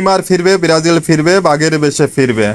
Neymar ফিরবে, Brazil ফিরবে, বাঘের বেশে ফিরবে।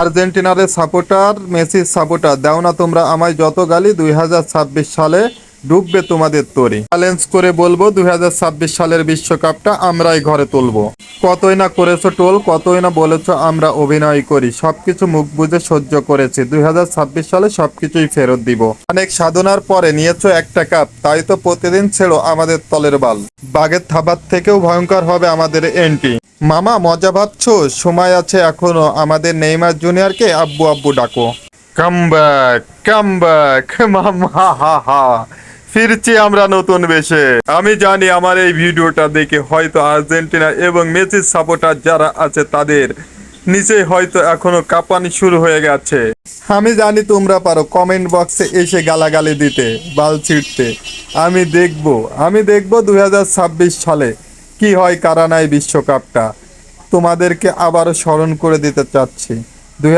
আর্জেন্টিনার সাপোর্টার, মেসির সাপোর্টার, দাও না তোমরা আমায় যত গালি, দুই হাজার ছাব্বিশ সালে ডুববে তোমাদের তরি। চ্যালেঞ্জ করে বলব, দুই হাজার ছাব্বিশ সালের বিশ্বকাপটা আমরাই ঘরে তুলবো। কতই না করেছ টোল, কতই না বলেছ আমরা অভিনয় করি। সবকিছু মুখ বুঝে সহ্য করেছি। দুই হাজার ছাব্বিশ সালে সবকিছুই ফেরত দিব। অনেক সাধনার পরে নিয়েছো একটা কাপ, তাই তো প্রতিদিন ছেড়ো আমাদের তলের বাল। বাগের থাবার থেকেও ভয়ঙ্কর হবে আমাদের এন্ট্রি। মামা মজা ভাবছ? সময় আছে এখনও। আমাদের নেইমার জুনিয়রকে আব্বু আব্বু ডাকো। কাম ব্যাক কাম ব্যাক মামা হা হা। ফিরছি আমরা নতুন বেশে। আমি জানি আমার এই ভিডিওটা দেখে হয়তো আর্জেন্টিনা এবং মেসির সাপোর্টার যারা আছে তাদের নিচে হয়তো এখনও কাঁপানি শুরু হয়ে গেছে। আমি জানি তোমরা পারো কমেন্ট বক্সে এসে গালাগালি দিতে বাল ছিটতে। আমি দেখব আমি দেখব দুই হাজার ছাব্বিশ সালে। কি হয় কারানাই বিশ্বকাপটা? তোমাদেরকে আবারও স্মরণ করে দিতে চাচ্ছি। দুই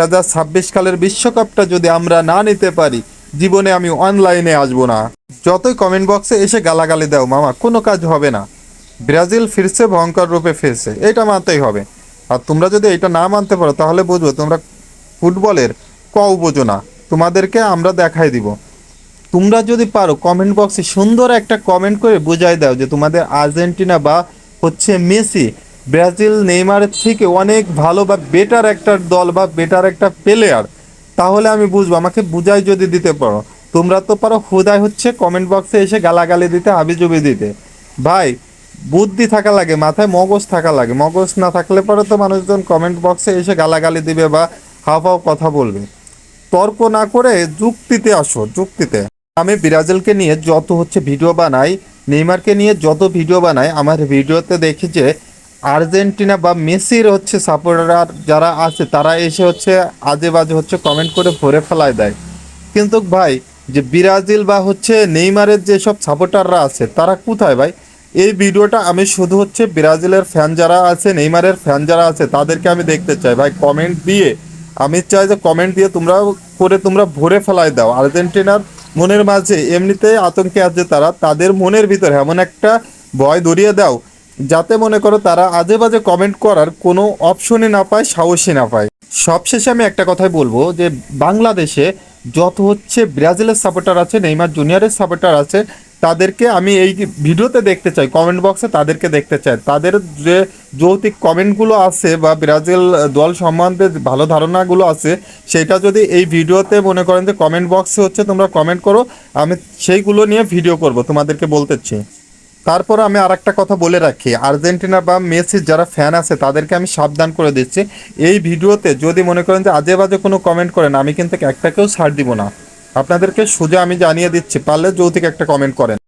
সালের বিশ্বকাপটা যদি আমরা না নিতে পারি, জীবনে আমি অনলাইনে আসব না। যতই কমেন্ট বক্সে এসে গালাগালি দাও, মামা, কোনো কাজ হবে না। ব্রাজিল ফিরছে, ভয়ঙ্কর রূপে ফিরছে। এটা মানতেই হবে। আর তোমরা যদি এটা না মানতে পারো, তাহলে বুঝব তোমরা ফুটবলের কও বোঝো না তোমাদেরকে আমরা দেখাই দিব। তোমরা যদি পারো কমেন্ট বক্সে সুন্দর একটা কমেন্ট করে বোঝাই দাও যে তোমাদের আর্জেন্টিনা বা হচ্ছে মেসি। ব্রাজিল নেইমারের থেকে অনেক ভালো বা বেটার একটা দল বা বেটার একটা প্লেয়ার তাহলে আমি বুঝব, আমাকে বুঝাই যদি দিতে পারো। তোমরা তো পারো হুদায় হচ্ছে কমেন্ট বক্সে এসে গালাগালি দিতে, হাবিজুবি দিতে। ভাই, বুদ্ধি থাকা লাগে, মাথায় মগজ থাকা লাগে। মগজ না থাকলে পরে তো মানুষজন কমেন্ট বক্সে এসে গালাগালি দিবে বা হাও হাও কথা বলবে। তর্ক না করে যুক্তিতে আসো, যুক্তিতে। আমি ব্রাজিলকে নিয়ে যত হচ্ছে ভিডিও বানাই নেইমারকে নিয়ে যত ভিডিও বানাই আমার ভিডিওতে দেখি যে আর্জেন্টিনা বা মেসির হচ্ছে সাপোর্টার যারা আছে, তারা এসে হচ্ছে আজে বাজে হচ্ছে কমেন্ট করে ভরে ফেলায় দেয়। কিন্তু ভাই, যে ব্রাজিল বা হচ্ছে নেইমারের যেসব সাপোর্টাররা আছে, তারা কোথায় ভাই? এই ভিডিওটা আমি শুধু হচ্ছে ব্রাজিলের ফ্যান যারা আছে, নেইমারের ফ্যান যারা আছে, তাদেরকে আমি দেখতে চাই। ভাই কমেন্ট দিয়ে, আমি চাই যে কমেন্ট দিয়ে তোমরা করে তোমরা ভরে ফেলায় দাও। আর্জেন্টিনার মনের মাঝে এমনিতে আতঙ্কে আছে তারা। তাদের মনের ভিতরে এমন একটা ভয় ধরিয়ে দাও, যাতে মনে করো তারা আজে বাজে কমেন্ট করার কোনো অপশনই না পায়, সাহসই না পায়। সবশেষে আমি একটা কথাই বলব যে, বাংলাদেশে যত হচ্ছে ব্রাজিলের সাপোর্টার আছে নেইমার জুনিয়রের সাপোর্টার আছে তাদেরকে আমি এই ভিডিওতে দেখতে চাই কমেন্ট বক্সে তাদেরকে দেখতে চাই। তাদের যে যৌতিক কমেন্টগুলো আছে বা ব্রাজিল দল সম্বন্ধে ভালো ধারণাগুলো আছে, সেটা যদি এই ভিডিওতে মনে করেন যে কমেন্ট বক্সে হচ্ছে তোমরা কমেন্ট করো, আমি সেইগুলো নিয়ে ভিডিও করব, তোমাদেরকে বলতেছি তারপর আমি আর একটা কথা বলে রাখি, আর্জেন্টিনা বা মেসির যারা ফ্যান আছে, তাদেরকে আমি সাবধান করে দিচ্ছি। এই ভিডিওতে যদি মনে করেন যে আজে বাজে কোনো কমেন্ট করেন, আমি কিন্তু একটাকেও ছাড় দিব না। আপনাদেরকে সোজা আমি জানিয়ে দিচ্ছি পারলে যৌতিক একটা কমেন্ট করেন।